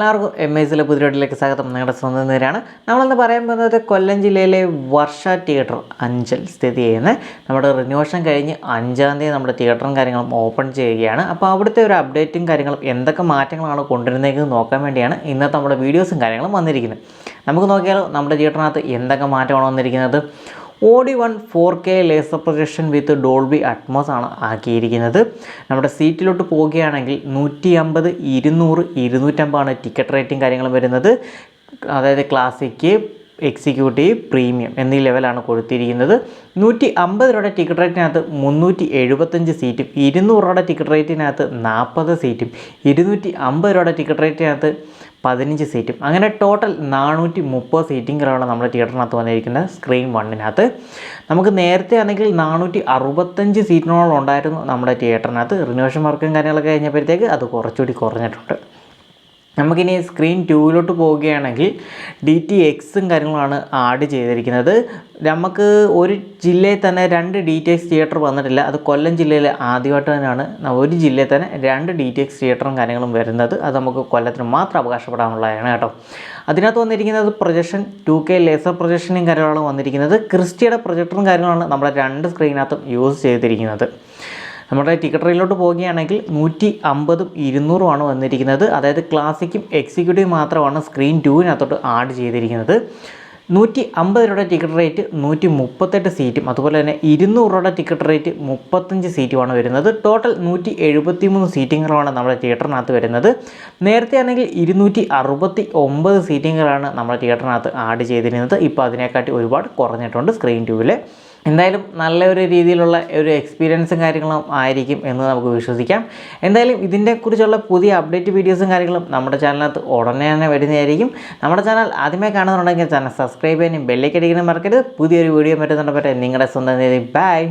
എല്ലാവർക്കും M I സിലെ പുതിയോട്ടിലേക്ക് സ്വാഗതം. നിങ്ങളുടെ സ്വന്തം നേരാണ്. നമ്മളെന്ന് പറയാൻ പോകുന്നത് കൊല്ലം ജില്ലയിലെ വർഷ തിയേറ്റർ അഞ്ചൽ സ്ഥിതി ചെയ്യുന്ന നമ്മുടെ റിനോവേഷൻ കഴിഞ്ഞ് അഞ്ചാം തീയതി നമ്മുടെ തിയേറ്ററും കാര്യങ്ങളും ഓപ്പൺ ചെയ്യുകയാണ്. അപ്പോൾ അവിടുത്തെ ഒരു അപ്ഡേറ്റും കാര്യങ്ങളും എന്തൊക്കെ മാറ്റങ്ങളാണ് കൊണ്ടുവരുന്നതെന്ന് നോക്കാൻ വേണ്ടിയാണ് ഇന്നത്തെ നമ്മുടെ വീഡിയോസും കാര്യങ്ങളും വന്നിരിക്കുന്നത്. നമുക്ക് നോക്കിയാലോ നമ്മുടെ തിയേറ്ററിനകത്ത് എന്തൊക്കെ മാറ്റമാണ് വന്നിരിക്കുന്നത്? Audi one four K laser projection with Dolby Atmos ആണ് ആക്കിയിരിക്കുന്നത്. നമ്മുടെ സീറ്റിലോട്ട് പോവുകയാണെങ്കിൽ നൂറ്റി അമ്പത് ഇരുന്നൂറ് ഇരുന്നൂറ്റമ്പതാണ് ടിക്കറ്റ് റേറ്റിംഗ് കാര്യങ്ങളും വരുന്നത്. അതായത് ക്ലാസിക്ക് എക്സിക്യൂട്ടീവ് പ്രീമിയം എന്നീ ലെവലാണ് കൊടുത്തിരിക്കുന്നത്. നൂറ്റി അമ്പത് രൂപയുടെ ടിക്കറ്റ് റേറ്റിനകത്ത് മുന്നൂറ്റി എഴുപത്തഞ്ച് സീറ്റും ഇരുന്നൂറ് രൂപയുടെ ടിക്കറ്റ് റേറ്റിനകത്ത് നാൽപ്പത് സീറ്റും ഇരുന്നൂറ്റി അമ്പത് രൂപയുടെ ടിക്കറ്റ് റേറ്റിനകത്ത് പതിനഞ്ച് സീറ്റും. അങ്ങനെ ടോട്ടൽ നാനൂറ്റി മുപ്പത് സീറ്റിങ്ങുകളാണ് നമ്മുടെ തിയേറ്ററിനകത്ത് വന്നിരിക്കുന്നത് സ്ക്രീൻ വണ്ണിനകത്ത് നമുക്ക് നേരത്തെ ആണെങ്കിൽ നാനൂറ്റി അറുപത്തഞ്ച് സീറ്റിനോളം ഉണ്ടായിരുന്നു നമ്മുടെ തിയേറ്ററിനകത്ത് റിനോവേഷൻ വർക്കും കാര്യങ്ങളൊക്കെ കഴിഞ്ഞപ്പോഴത്തേക്ക് അത് കുറച്ചുകൂടി കുറഞ്ഞിട്ടുണ്ട്. നമുക്കിനി സ്ക്രീൻ ടൂവിലോട്ട് പോവുകയാണെങ്കിൽ ഡി ടി എക്സും കാര്യങ്ങളാണ് ആഡ് ചെയ്തിരിക്കുന്നത്. നമുക്ക് ഒരു ജില്ലയിൽ തന്നെ രണ്ട് ഡി ടി എക്സ് തിയേറ്റർ വന്നിട്ടില്ല. അത് കൊല്ലം ജില്ലയിൽ ആദ്യമായിട്ട് തന്നെയാണ് ഒരു ജില്ലയിൽ തന്നെ രണ്ട് ഡി ടി എക്സ് തിയേറ്ററും കാര്യങ്ങളും വരുന്നത്. അത് നമുക്ക് കൊല്ലത്തിന് മാത്രം അവകാശപ്പെടാനുള്ളതാണ് കേട്ടോ. അതിനകത്ത് വന്നിരിക്കുന്നത് പ്രൊജക്ഷൻ ടു കെ ലേസർ പ്രൊജക്ഷനും കാര്യങ്ങളാണ് വന്നിരിക്കുന്നത്. ക്രിസ്റ്റിയുടെ പ്രൊജക്ടറും കാര്യങ്ങളാണ് നമ്മുടെ രണ്ട് സ്ക്രീനകത്തും യൂസ് ചെയ്തിരിക്കുന്നത്. നമ്മുടെ ടിക്കറ്റ് റെയിലോട്ട് പോവുകയാണെങ്കിൽ നൂറ്റി അമ്പതും ഇരുന്നൂറുമാണ് വന്നിരിക്കുന്നത്. അതായത് ക്ലാസിക്കും എക്സിക്യൂട്ടീവ് മാത്രമാണ് സ്ക്രീൻ ടൂവിനകത്തോട്ട് ആഡ് ചെയ്തിരിക്കുന്നത്. നൂറ്റി അമ്പത് രൂപയുടെ ടിക്കറ്റ് റേറ്റ് നൂറ്റി മുപ്പത്തെട്ട് സീറ്റും അതുപോലെ തന്നെ ഇരുന്നൂറ് രൂപയുടെ ടിക്കറ്റ് റേറ്റ് മുപ്പത്തഞ്ച് സീറ്റുമാണ് വരുന്നത്. ടോട്ടൽ നൂറ്റി എഴുപത്തി മൂന്ന് സീറ്റിങ്ങുകളാണ് നമ്മുടെ തിയേറ്ററിനകത്ത് വരുന്നത്. നേരത്തെ ആണെങ്കിൽ ഇരുന്നൂറ്റി അറുപത്തി ഒമ്പത് സീറ്റിങ്ങുകളാണ് നമ്മുടെ തിയേറ്ററിനകത്ത് ആഡ് ചെയ്തിരുന്നത്. ഇപ്പോൾ അതിനെക്കാട്ടി ഒരുപാട് കുറഞ്ഞിട്ടുണ്ട് സ്ക്രീൻ ട്യൂബിൽ എന്തായാലും നല്ലൊരു രീതിയിലുള്ള ഒരു എക്സ്പീരിയൻസും കാര്യങ്ങളും ആയിരിക്കും എന്ന് നമുക്ക് വിശ്വസിക്കാം. എന്തായാലും ഇതിനെക്കുറിച്ചുള്ള പുതിയ അപ്ഡേറ്റ് വീഡിയോസും കാര്യങ്ങളും നമ്മുടെ ചാനലിനകത്ത് ഉടനെ തന്നെ വരുന്നതായിരിക്കും. നമ്മുടെ ചാനൽ ആദ്യമേ കാണുന്നുണ്ടെങ്കിൽ ചാനൽ സബ്സ്ക്രൈബ് ചെയ്യാനും ബെല്ലേക്ക് അടിക്കാനും മറക്കരുത്. പുതിയൊരു വീഡിയോ പറ്റുന്നുണ്ടെങ്കിൽ നിങ്ങളുടെ സ്വന്തം ബൈ